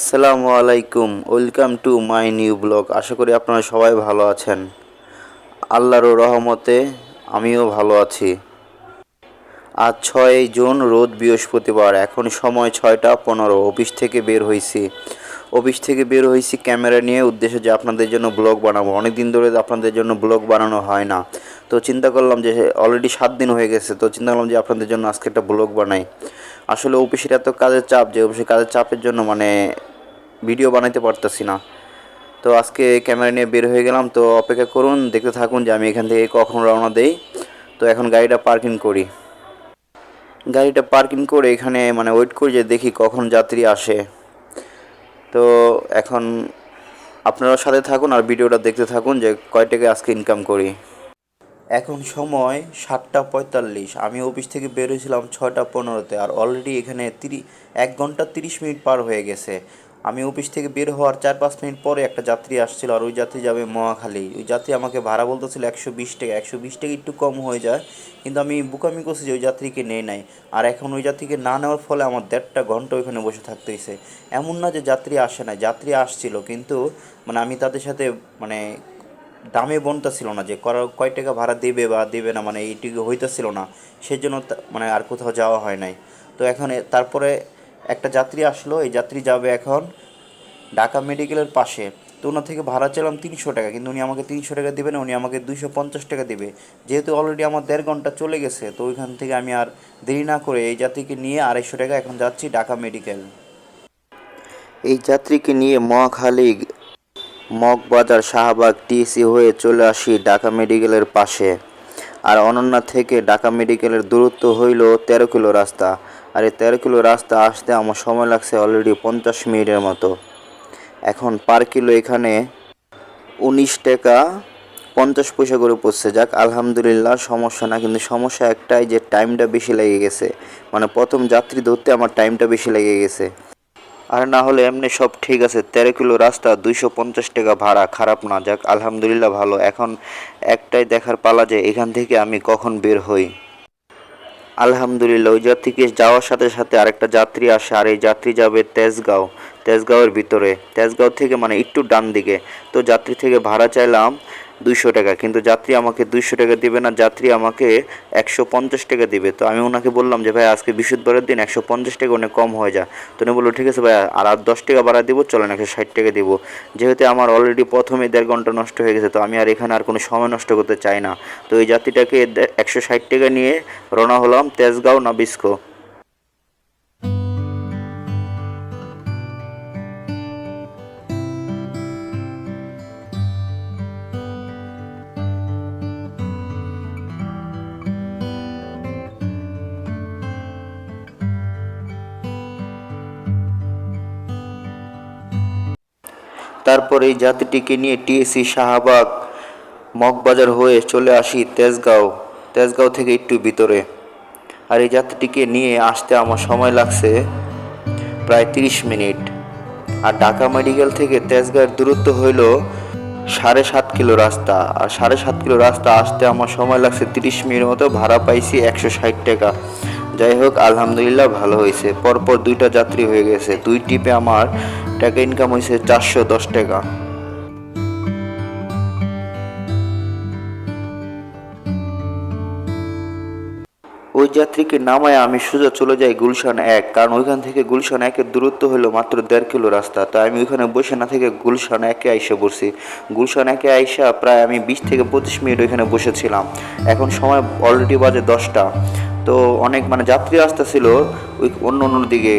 আসসালামু আলাইকুম, welcome to my new blog. আশা করি আপনারা সবাই ভালো আছেন। আল্লাহর রহমতে আমিও ভালো আছি। আজ ছয় জুন রোদ বৃহস্পতিবার। এখন সময় ছয়টা পনেরো। অফিস থেকে বের হয়েছি অফিস থেকে বের হয়েছি ক্যামেরা নিয়ে। উদ্দেশ্যে যে আপনাদের জন্য ব্লগ বানাবো। অনেক দিন ধরে আপনাদের জন্য ব্লগ বানানো হয় না। তো চিন্তা করলাম যে অলরেডি সাত দিন হয়ে গেছে। তো চিন্তা করলাম যে, আপনাদের জন্য আজকে একটা ব্লগ বানাই। আসলে অফিসের এত কাজের চাপ যে, অফিসের কাজের চাপের জন্য মানে ভিডিও বানাইতে পারতেছি না। তো আজকে ক্যামেরা নিয়ে বের হয়ে গেলাম, তো অপেক্ষা করুন, দেখতে থাকুন যে আমি এখান থেকে কখন রওনা দেই। তো এখন গাড়িটা পার্কিং করি। গাড়িটা পার্কিং করে এখানে মানে ওয়েট করি যে দেখি কখন যাত্রী আসে। তো এখন আপনারা সাথে থাকুন আর ভিডিওটা দেখতে থাকুন যে কয় টাকা আজকে ইনকাম করি। এখন সময় সাতটা পঁয়তাল্লিশ, আমি অফিস থেকে বের হয়েছিলাম ছয়টা পনেরোতে আর অলরেডি এখানে তিরি, এক ঘণ্টা তিরিশ মিনিট পার হয়ে গেছে। আমি অফিস থেকে বের হওয়ার চার পাঁচ মিনিট পরে একটা যাত্রী আসছিল আর ওই যাত্রী যাবে মহাখালী। ওই যাত্রী আমাকে ভাড়া বলতেছিল একশো বিশ টাকা। একশো বিশ টাকা একটু কম হয়ে যায়, কিন্তু আমি বুকামি করছি যে ওই যাত্রীকে নেই নাই। আর এখন ওই যাত্রীকে না নেওয়ার ফলে আমার দেড়টা ঘণ্টা ওইখানে বসে থাকতে হয়েছে এমন না যে যাত্রী আসে না যাত্রী আসছিল, কিন্তু মানে আমি তাদের সাথে মানে দামে বনতা ছিল না যে কয় টাকা ভাড়া দেবে বা দেবে না মানে এইটুকু হইতেছিল না। সেজন্য মানে আর কোথাও যাওয়া হয় নাই। তো এখন তারপরে একটা যাত্রী আসলো, এই যাত্রী যাবে এখন ঢাকা মেডিকেলের পাশে। তো ওনার থেকে ভাড়া চাইলাম তিনশো টাকা, কিন্তু উনি আমাকে তিনশো টাকা দেবে না উনি আমাকে দুইশো পঞ্চাশ টাকা দেবে। যেহেতু অলরেডি আমার দেড় ঘণ্টা চলে গেছে, তো ওইখান থেকে আমি আর দেরি না করে এই যাত্রীকে নিয়ে আড়াইশো টাকা এখন যাচ্ছি ঢাকা মেডিকেল। এই যাত্রীকে নিয়ে মহাখালী মগবাজার শাহবাগ টিএসি হয়ে চলে আসি ঢাকা মেডিকেলের পাশে। আর অনন্যা থেকে ঢাকা মেডিকেলের দূরত্ব হইল তেরো কিলো রাস্তা। আর এই তেরো কিলো রাস্তা আসতে আমার সময় লাগছে অলরেডি পঞ্চাশ মিনিটের মতো। এখন পার কিলো এখানে উনিশ টাকা পঞ্চাশ পয়সা করে পড়ছে। যাক, আলহামদুলিল্লাহ, সমস্যা না, কিন্তু সমস্যা একটাই যে টাইমটা বেশি লেগে গেছে। মানে প্রথম যাত্রী ধরতে আমার টাইমটা বেশি লেগে গেছে। আর না হলে এমনি সব ঠিক আছে। তেরো কিলো রাস্তা, দুইশো পঞ্চাশ টাকা ভাড়া, খারাপ না। যাক, আলহামদুলিল্লাহ ভালো। এখন একটাই দেখার পালা যে এখান থেকে আমি কখন বের হই। আলহামদুলিল্লাহ, ওই যাত্রীকে যাওয়ার সাথে সাথে আরেকটা যাত্রী আসে, আর এই যাত্রী যাবে তেজগাঁও, তেজগাঁওয়ের ভিতরে। তেজগাঁও থেকে মানে একটু ডান দিকে তো যাত্রী থেকে ভাড়া চাইলাম দুইশো টাকা, কিন্তু যাত্রী আমাকে দুইশো টাকা দিবে না, যাত্রী আমাকে একশো পঞ্চাশ টাকা দিবে। তো আমি ওনাকে বললাম যে, ভাই, আজকে বৃহস্পতিবারের দিন একশো পঞ্চাশ টাকা অনেক কম হয়ে যায়। তো উনি বলল, ঠিক আছে ভাই, আর আর দশ টাকা ভাড়া দিব, চলেন একশো ষাট টাকা দিব। যেহেতু আমার অলরেডি প্রথমে দেড় ঘণ্টা নষ্ট হয়ে গেছে, তো আমি আর এখানে আর কোনো সময় নষ্ট করতে চাই না। তো এই যাত্রীটাকে একশো ষাট টাকা নিয়ে রওনা হলাম তেজগাঁও নাবিস্কো। তারপর এই জাতিটিকে নিয়ে টিএসসি শাহবাগ মগবাজার হয়ে চলে আসি তেজগাঁও তেজগাঁও থেকে একটু ভিতরে। আর এই যাত্রীটিকে নিয়ে আসতে আমার সময় লাগছে প্রায় তিরিশ মিনিট। আর ঢাকা মেডিকেল থেকে তেজগাঁয়ের দূরত্ব হইল সাড়ে সাত কিলো রাস্তা। আর সাড়ে সাত কিলো রাস্তা আসতে আমার সময় লাগছে তিরিশ মিনিট মতো, ভাড়া পাইছি একশো ষাট টাকা। যাই হোক, আলহামদুলিল্লাহ ভালো হয়েছে পরপর দুইটা যাত্রী হয়ে গেছে। দুই টিপে আমার টাকা ইনকাম হয়েছে চারশো দশ টাকা। ওই যাত্রীকে নামায় আমি সোজা চলে যাই গুলশান এক, কারণ ওইখান থেকে গুলশান একের দূরত্ব হলো মাত্র দেড় কিলো রাস্তা, তাই আমি ওইখানে বসে না থেকে গুলশান একে আইসা পড়ছি। গুলশান একে আইসা প্রায় আমি বিশ থেকে পঁচিশ মিনিট ওইখানে বসেছিলাম। এখন সময় অলরেডি বাজে দশটা। তো অনেক মানে যাত্রী আসতেছিল ওই অন্য অন্য দিকে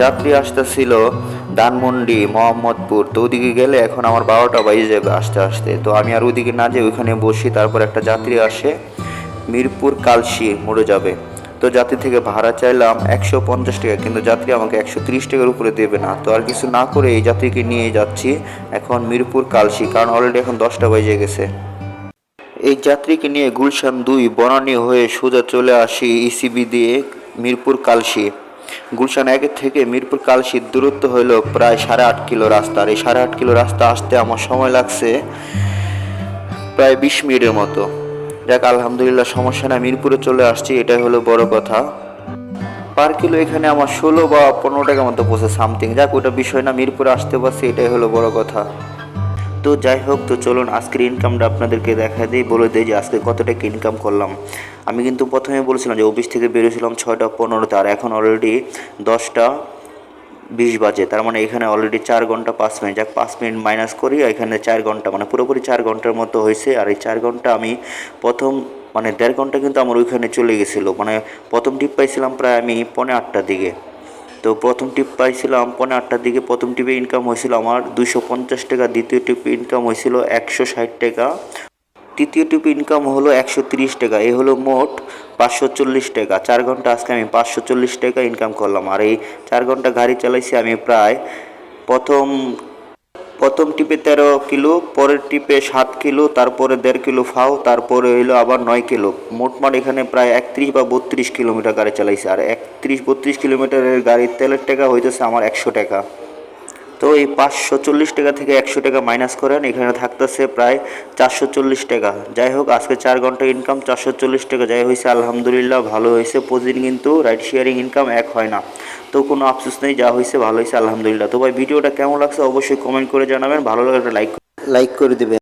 যাত্রী আসতেছিল ধানমন্ডি, মোহাম্মদপুর। তো ওদিকে গেলে এখন আমার বারোটা বাজে যাবে আসতে আসতে। তো আমি আর ওদিকে না যেয়ে ওইখানে বসি, তারপর একটা যাত্রী আসে, মিরপুর কালশি মোড়ে যাবে। তো যাত্রী থেকে ভাড়া চাইলাম একশো পঞ্চাশ টাকা, কিন্তু যাত্রী আমাকে একশো তিরিশ টাকার উপরে দেবে না। তো আর কিছু না করে এই যাত্রীকে নিয়ে যাচ্ছি এখন মিরপুর কালশি, কারণ অলরেডি এখন দশটা বাজে গেছে। এই যাত্রীকে নিয়ে গুলশান দুই বনানী হয়ে সোজা চলে আসি ইসিবি দিয়ে মিরপুর কালশি। গুলশান একের থেকে মিরপুর কালশির দূরত্ব হলো প্রায় সাড়ে আট কিলো রাস্তা। আর এই সাড়ে আট কিলো রাস্তা আসতে আমার সময় লাগছে প্রায় বিশ মিনিটের মতো। যাক, আলহামদুলিল্লাহ সমস্যা না মিরপুরে চলে আসছি, এটাই হলো বড় কথা। পার কিলো এখানে আমার ষোলো বা পনেরো টাকার মতো পড়ছে সামথিং যাক, ওটা বিষয় না, মিরপুরে আসতে পারছি, এটাই হলো বড় কথা। তো যাই হোক, তো চলুন আজকের ইনকামটা আপনাদেরকে দেখা দিই। বলে দিই যে আজকে কত টাকা ইনকাম করলাম। আমি কিন্তু প্রথমে বলেছিলাম যে অফিস থেকে বেরিয়েছিলাম ছয়টা পনেরোতে, আর এখন অলরেডি দশটা বিশ বাজে। তার মানে এখানে অলরেডি চার ঘণ্টা পাঁচ মিনিট। যাক, পাঁচ মিনিট মাইনাস করি এখানে চার ঘণ্টা মানে পুরোপুরি চার ঘণ্টার মতো হয়েছে। আর এই চার ঘণ্টা আমি প্রথম মানে দেড় ঘণ্টা কিন্তু আমার ওইখানে চলে গেছিল। মানে প্রথম টিপ পাইছিলাম প্রায় আমি পৌনে আটটার দিকে। তো প্রথম টিপ পাইছিলাম পনেরো আটটার দিকে। প্রথম টিপে ইনকাম হয়েছিল আমার দুশো পঞ্চাশ টাকা, দ্বিতীয় টিপে ইনকাম হয়েছিল একশো ষাট টাকা, তৃতীয় টিপ ইনকাম হলো একশো তিরিশ টাকা। এ হলো মোট পাঁচশো চল্লিশ টাকা। চার ঘণ্টা আজকে আমি পাঁচশো চল্লিশ টাকা ইনকাম করলাম। আর এই চার ঘণ্টা গাড়ি চালাইছি আমি প্রায় প্রথম প্রথম টিপে তেরো কিলো, পরের টিপে সাত কিলো, তারপরে দেড় কিলো ফাও, তারপরে হইল আবার নয় কিলো। মোটমাট এখানে প্রায় একত্রিশ বা বত্রিশ কিলোমিটার গাড়ি চালাইছে। আর একত্রিশ, বত্রিশ কিলোমিটারের গাড়ির তেলের টাকা হইতেছে আমার একশো টাকা। তো এই পাঁচশো চল্লিশ টাকা থেকে একশো টাকা মাইনাস করেন। এখানে থাকতেছে প্রায় চারশো চল্লিশ টাকা। যাই হোক, আজকে চার ঘণ্টা ইনকাম চারশো চল্লিশ টাকা। যাই হয়েছে, আলহামদুলিল্লাহ ভালো হয়েছে। প্রতিদিন কিন্তু রাইড শেয়ারিং ইনকাম এক হয় না। তো কোনো আফসোস নেই, যা হয়েছে, ভালো হয়েছে, আলহামদুলিল্লাহ। তো ভাই, ভিডিওটা কেমন লাগছে অবশ্যই কমেন্ট করে জানাবেন। ভালো লাগে একটা লাইক লাইক করে দেবেন।